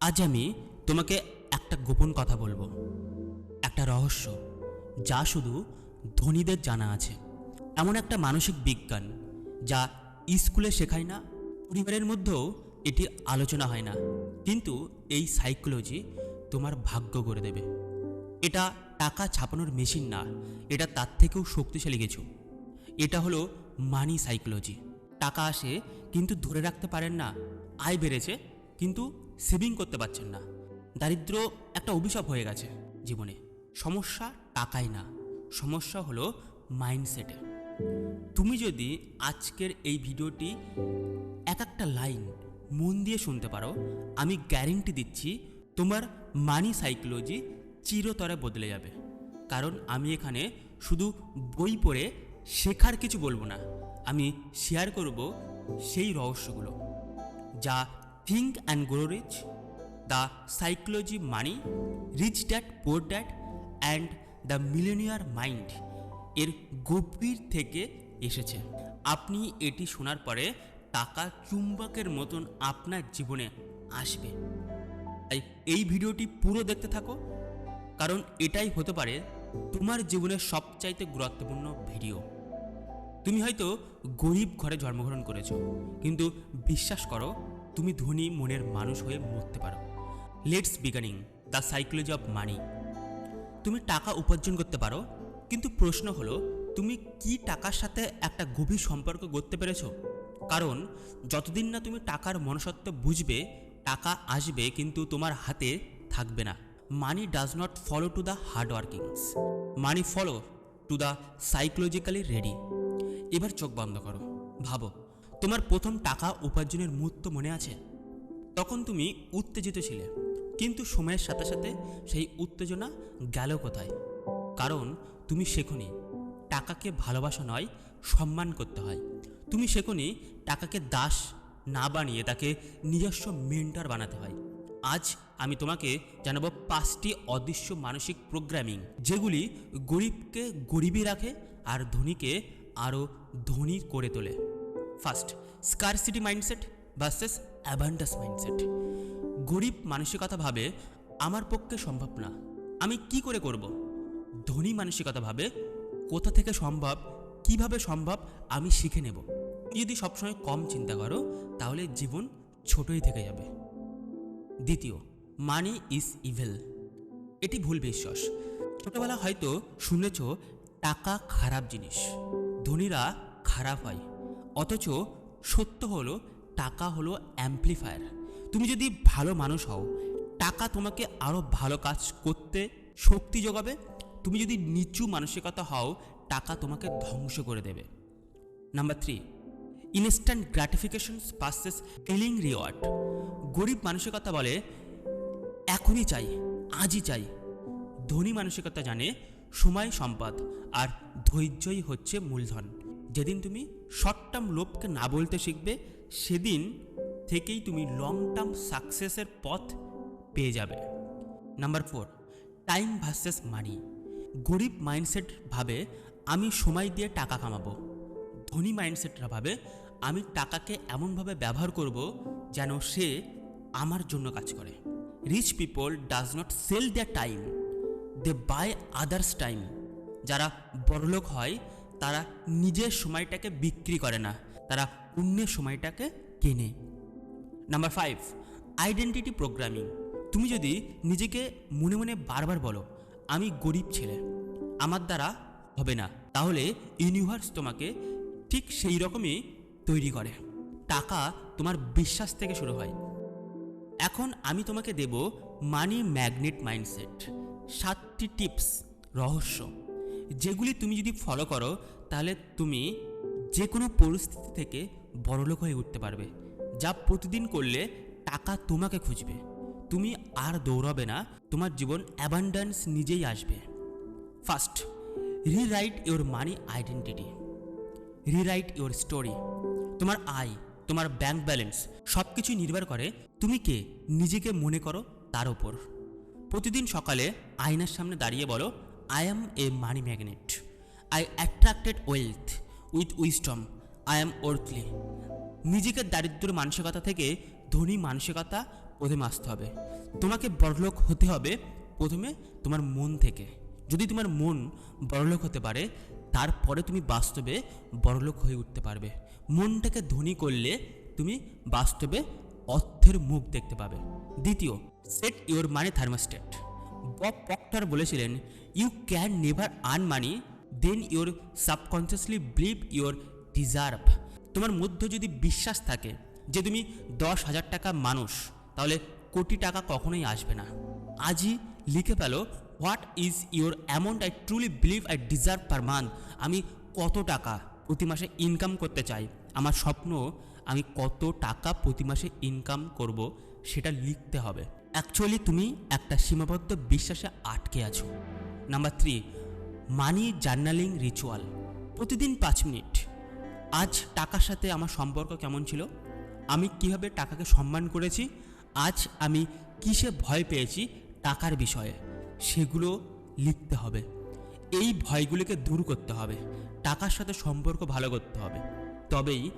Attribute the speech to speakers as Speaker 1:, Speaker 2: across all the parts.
Speaker 1: আজ আমি তোমাকে একটা গোপন কথা বলব। একটা রহস্য, যা শুধু ধনীদের জানা আছে। এমন একটা মানসিক বিজ্ঞান, যা স্কুলে শেখায় না, পরিবারের মধ্যেও এটি আলোচনা হয় না। কিন্তু এই সাইকোলজি তোমার ভাগ্য করে দেবে। এটা টাকা ছাপানোর মেশিন না, এটা তার থেকেও শক্তিশালী কিছু। এটা হলো মানি সাইকোলজি। টাকা আসে কিন্তু ধরে রাখতে পারেন না, আয় বেড়েছে কিন্তু সেভিং করতে পারছেন না। দারিদ্র একটা অভিশাপ হয়ে গেছে জীবনে। সমস্যা টাকায় না। সমস্যা হলো মাইন্ডসেটে তুমি যদি আজকের এই ভিডিওটি এক একটা লাইন মন দিয়ে শুনতে পারো, আমি গ্যারেন্টি দিচ্ছি তোমার মানি সাইকোলজি চিরতরে বদলে যাবে। কারণ আমি এখানে শুধু বই পড়ে শেখার কিছু বলব না, আমি শেয়ার করব সেই রহস্যগুলো, যা think and grow rich the psychology money rich dad poor dad and the millionaire mind এর গভীর থেকে এসেছে। আপনি এটি শোনার পরে টাকা চুম্বকের মতন আপনার জীবনে আসবে। তাই এই ভিডিওটি পুরো দেখতে থাকো, কারণ এটাই হতে পারে তোমার জীবনের সবচাইতে গুরুত্বপূর্ণ ভিডিও। তুমি হয়তো গরিব ঘরে জন্মগ্রহণ করেছ, কিন্তু বিশ্বাস করো তুমি ধনী মনের মানুষ হয়ে মরতে পারো। Let's beginning the psychology of money তুমি টাকা উপার্জন করতে পারো, কিন্তু প্রশ্ন হলো, তুমি কি টাকার সাথে একটা গভীর সম্পর্ক গড়তে পেরেছ? কারণ, যতদিন না তুমি টাকার মনসত্ব বুঝবে, টাকা আসবে কিন্তু তোমার হাতে থাকবে না। Money does not follow to the hard workings money follow to the psychologically ready এবার চোখ বন্ধ করো, ভাবো। তোমার প্রথম টাকা উপার্জনের মুহূর্ত মনে আছে? তখন তুমি উত্তেজিত ছিলে। কিন্তু সময়ের সাথে সাথে সেই উত্তেজনা গেল কোথায়? কারণ তুমি শেখনি, টাকাকে ভালোবাসা নয়, সম্মান করতে হয়। তুমি শেখনি, টাকাকে দাস না বানিয়ে তাকে নিজস্ব মেন্টার বানাতে হয়। আজ আমি তোমাকে জানাব পাঁচটি অদৃশ্য মানসিক প্রোগ্রামিং যেগুলি গরিবকে গরিবই রাখে আর ধনীকে আরও ধনী করে তোলে। First scarcity mindset versus abundance mindset গরিব মানসিকতা ভাবে আমার পক্ষে সম্ভব না। আমি কি করে করব? ধনী মানসিকতা ভাবে কোথা থেকে সম্ভব, কীভাবে সম্ভব, আমি শিখে নেব। যদি সবসময় কম চিন্তা করো, তাহলে জীবন ছোটই থেকে যাবে। দ্বিতীয় মানি ইজ ইভেল এটি ভুল বিশ্বাস। ছোটবেলা হয়তো শুনেছ, টাকা খারাপ জিনিস। ধনীরা খারাপ হয়। অথচ সত্য হলো, টাকা হলো অ্যাম্প্লিফায়ার তুমি যদি ভালো মানুষ হও, টাকা তোমাকে আরও ভালো কাজ করতে শক্তি যোগাবে। তুমি যদি নিচু মানসিকতা হও, টাকা তোমাকে ধ্বংস করে দেবে। Number three instant gratification passes feeling reward গরিব মানসিকতা বলে, এখনই চাই, আজই চাই। ধনী মানসিকতা জানে, সময় সম্পদ আর ধৈর্যই হচ্ছে মূলধন। যেদিন তুমি শর্ট টার্ম লোভকে না বলতে শিখবে, সেদিন থেকেই তুমি লং টার্ম সাকসেসের পথ পেয়ে যাবে। Number four time versus money গরিব মাইন্ডসেট ভাবে আমি সময় দিয়ে টাকা কামাবো। ধনী মাইন্ডসেটরা ভাবে আমি টাকাকে এমনভাবে ব্যবহার করব যেন সে আমার জন্য কাজ করে। Rich people does not sell their time they buy others time যারা বড়লোক হয় তারা নিজের সময়টাকে বিক্রি করে না। তারা অন্যের সময়টাকে কেনে। নাম্বার ফাইভ আইডেন্টিটি প্রোগ্রামিং তুমি যদি নিজেকে মনে মনে বারবার বলো, আমি গরিব ছেলে, আমার দ্বারা হবে না, তাহলে ইউনিভার্স তোমাকে ঠিক সেই রকমই তৈরি করে। টাকা তোমার বিশ্বাস থেকে শুরু হয়। এখন আমি তোমাকে দেব মানি ম্যাগনেট মাইন্ডসেট সাতটি টিপস রহস্য। যেগুলি তুমি যদি ফলো করো, তাহলে তুমি যে কোনো পরিস্থিতি থেকে বড়লোক হয়ে উঠতে পারবে, যা প্রতিদিন করলে টাকা তোমাকে খুঁজবে। তুমি আর দৌড়াবে না, তোমার জীবন অ্যাবান্ডান্স নিজেই আসবে। First rewrite your money identity rewrite your story তোমার আয়, তোমার ব্যাংক ব্যালেন্স সব কিছুই নির্ভর করে তুমি কে, নিজেকে মনে করো তার ওপর প্রতিদিন সকালে আয়নার সামনে দাঁড়িয়ে বলো I am a money magnet I attracted wealth with wisdom I am worthy নিজেকে দারিদ্র মানসিকতা থেকে ধনী মানসিকতা প্রথমে আসতে হবে। তোমাকে বড়লোক হতে হবে প্রথমে তোমার মন থেকে। যদি তোমার মন বড়লোক হতে পারে, তারপরে তুমি বাস্তবে বড়লোক হয়ে উঠতে পারবে। মনটাকে ধনী করলে তুমি বাস্তবে অর্থের মুখ দেখতে পাবে। দ্বিতীয় set your money thermostat Bob Proctor বলেছিলেন you can never earn money than your subconsciously believe your deserve তোমার মধ্যে যদি বিশ্বাস থাকে যে তুমি দশ হাজার টাকা মানুষ, তাহলে কোটি টাকা কখনোই আসবে না। আজই লিখে পেল what is your amount I truly believe I deserve per month আমি কত টাকা প্রতি মাসে ইনকাম করতে চাই? আমার স্বপ্ন, আমি কত টাকা প্রতি মাসে ইনকাম করব, সেটা লিখতে হবে। অ্যাকচুয়ালি তুমি একটা সীমাবদ্ধ বিশ্বাসে আটকে আছো। Number three money journaling ritual প্রতিদিন পাঁচ মিনিট। আজ টাকার সাথে আমার সম্পর্ক কেমন ছিল? আমি কীভাবে টাকাকে সম্মান করেছি? আজ আমি কিসে ভয় পেয়েছি? টাকার বিষয়ে। সেগুলো লিখতে হবে। এই ভয়গুলিকে দূর করতে হবে। টাকার সাথে সম্পর্ক ভালো করতে হবে। তবেই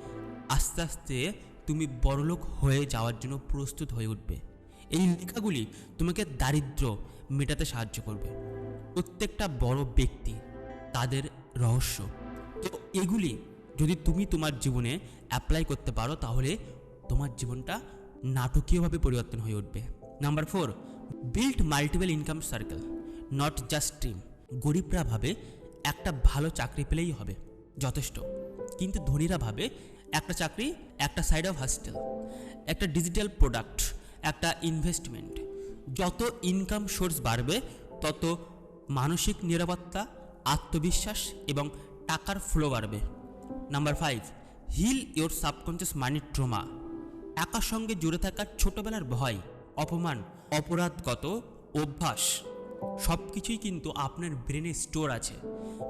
Speaker 1: আস্তে আস্তে তুমি বড়লোক হয়ে যাওয়ার জন্য প্রস্তুত হয়ে উঠবে। এই লেখাগুলি তোমাকে দারিদ্র মেটাতে সাহায্য করবে। প্রত্যেকটা বড় ব্যক্তি তাদের রহস্য। তো এগুলি যদি তুমি তোমার জীবনে অ্যাপ্লাই করতে পারো, তাহলে তোমার জীবনটা নাটকীয়ভাবে পরিবর্তন হয়ে উঠবে। Number four build multiple income circle not just dream গরিবরা ভাবে একটা ভালো চাকরি পেলেই হবে, যথেষ্ট। কিন্তু ধনীরা ভাবে একটা চাকরি একটা সাইড অফ হস্টেল একটা ডিজিটাল প্রোডাক্ট একটা ইনভেস্টমেন্ট যত ইনকাম সোর্স বাড়বে, তত মানসিক নিরাপত্তা, আত্মবিশ্বাস এবং টাকার ফ্লো বাড়বে। Number five heal your subconscious money trauma টাকার সঙ্গে জুড়ে থাকা ছোটবেলার ভয়, অপমান, অপরাধগত অভ্যাস সব কিছুই কিন্তু আপনার ব্রেনে স্টোর আছে।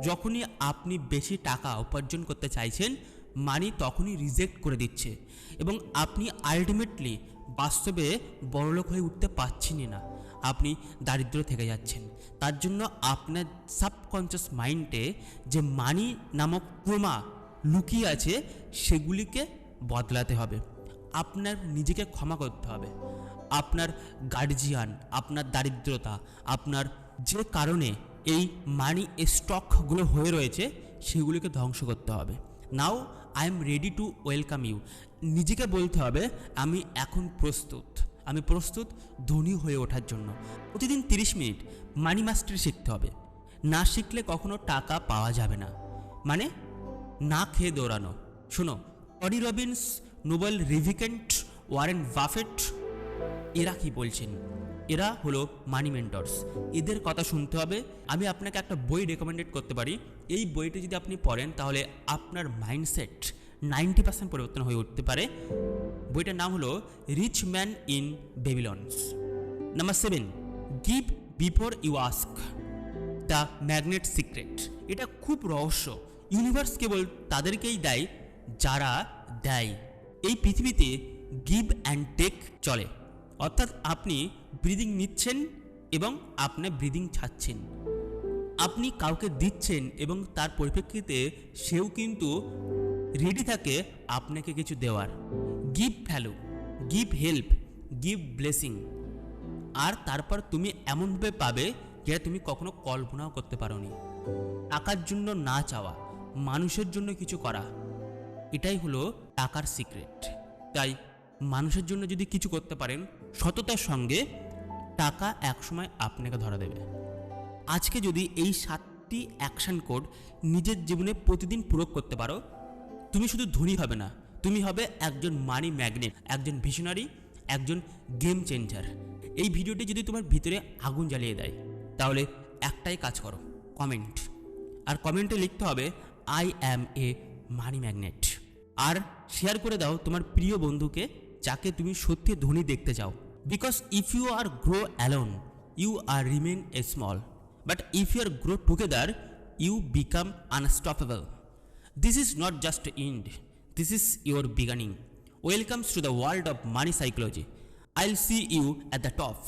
Speaker 1: যখনই আপনি বেশি টাকা উপার্জন করতে চাইছেন মানি তখনই রিজেক্ট করে দিচ্ছে। এবং আপনি আলটিমেটলি বাস্তবে বড়লোক হয়ে উঠতে পারছেনই না। আপনি দারিদ্র থেকে যাচ্ছেন। তার জন্য আপনার সাবকনসিয়াস মাইন্ডে যে মানি নামক ক্রমা লুকিয়ে আছে, সেগুলিকে বদলাতে হবে। আপনার নিজেকে ক্ষমা করতে হবে। আপনার গার্জিয়ান আপনার দারিদ্রতা, আপনার যে কারণে এই মানি স্টকগুলো হয়ে রয়েছে, সেগুলিকে ধ্বংস করতে হবে। Now I am ready to welcome you নিজেকে বলতে হবে, আমি এখন প্রস্তুত। আমি প্রস্তুত ধনী হয়ে ওঠার জন্য। প্রতিদিন তিরিশ মিনিট মানি মাস্টারি শিখতে হবে। না শিখলে কখনো টাকা পাওয়া যাবে না। মানে না খেয়ে দৌড়ানো। শোনো Tony Robbins, Nobel রিভিকেন্ট, Warren Buffett, এরা কি বলছেন? এরা হলো মানি মেন্টরস এদের কথা শুনতে হবে। আমি আপনাকে একটা বই রেকমেন্ডেড করতে পারি। এই বইটি যদি আপনি পড়েন, তাহলে আপনার মাইন্ডসেট নাইনটি পার্সেন্ট পরিবর্তন হয়ে উঠতে পারে। বইটার নাম হলো rich man in Babylon's number seven give before you ask the magnet secret এটা খুব রহস্য। ইউনিভার্স কেবল তাদেরকেই দেয়, যারা দেয়। এই পৃথিবীতে গিভ অ্যান্ড টেক চলে। অর্থাৎ আপনি ব্রিদিং নিচ্ছেন এবং আপনি ব্রিদিং ছাড়ছেন। আপনি কাউকে দিচ্ছেন এবং তার পরিপ্রেক্ষিতে সেও কিন্তু রেডি থাকে আপনাকে কিছু দেওয়ার। Give value give help give blessing আর তারপর তুমি এমনভাবে পাবে যেটা তুমি কখনো কল্পনাও করতে পারোনি। টাকার জন্য না চাওয়া, মানুষের জন্য কিছু করা। এটাই হলো টাকার সিক্রেট তাই মানুষের জন্য যদি কিছু করতে পারেন সততার সঙ্গে টাকা একসময় আপনাকে ধরা দেবে। আজকে যদি এই সাতটি অ্যাকশন কোড নিজের জীবনে প্রতিদিন প্রয়োগ করতে পারো, তুমি শুধু ধনী হবে না, তুমি হবে একজন মানি ম্যাগনেট একজন ভিশনারি একজন গেম চেঞ্জার এই ভিডিওটি যদি তোমার ভিতরে আগুন জ্বালিয়ে দেয়, তাহলে একটাই কাজ করো কমেন্ট আর কমেন্টে লিখতে হবে I am a money magnet R share করে দাও তোমার প্রিয় বন্ধুকে যাকে তুমি সত্যি ধনী দেখতে চাও because if you are grow alone you are remain a small but if you are grow together you become unstoppable This is not just end, this is your beginning. Welcomes to the world of money psychology. I'll see you at the top.